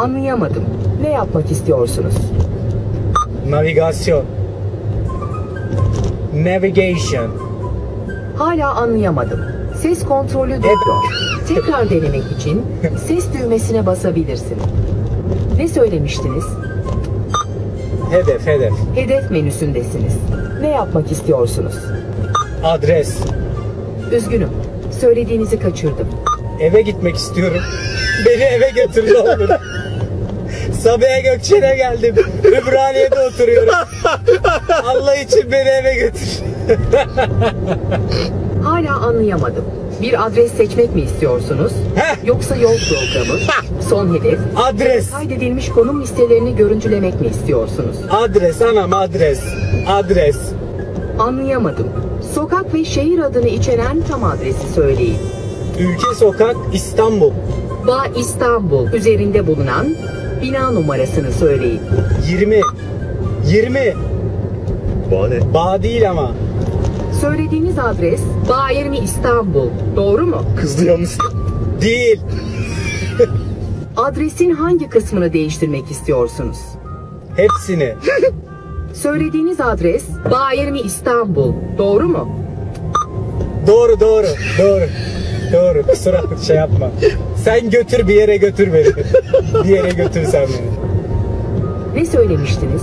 Anlayamadım. Ne yapmak istiyorsunuz? Navigasyon. Navigation. Hala anlayamadım. Ses kontrolü duruyor. Tekrar denemek için ses düğmesine basabilirsin. Ne söylemiştiniz? Hedef hedef. Hedef menüsündesiniz. Ne yapmak istiyorsunuz? Adres. Üzgünüm. Söylediğinizi kaçırdım. Eve gitmek istiyorum. Beni eve götür ne olur. Sabiha Gökçen'e geldim. Ümraniye'de oturuyorum. Allah için beni eve götür. Hala anlayamadım. Bir adres seçmek mi istiyorsunuz? Heh. Yoksa yol programı? Son hedef? Adres. Kaydedilmiş konum listelerini görüntülemek mi istiyorsunuz? Adres anam adres. Adres. Anlayamadım. Sokak ve şehir adını içeren tam adresi söyleyin. Ülke sokak İstanbul. Ba İstanbul üzerinde bulunan bina numarasını söyleyin. 20. 20. Bahane. Bağ değil ama. Söylediğiniz adres Bayermi İstanbul. Doğru mu? Kızdı yalnız. Değil. Adresin hangi kısmını değiştirmek istiyorsunuz? Hepsini. Söylediğiniz adres Bayermi İstanbul. Doğru mu? Doğru doğru. Doğru. Doğru. Kusura şey yapma. Sen götür bir yere götür beni. Bir yere götür sen beni. Ne söylemiştiniz?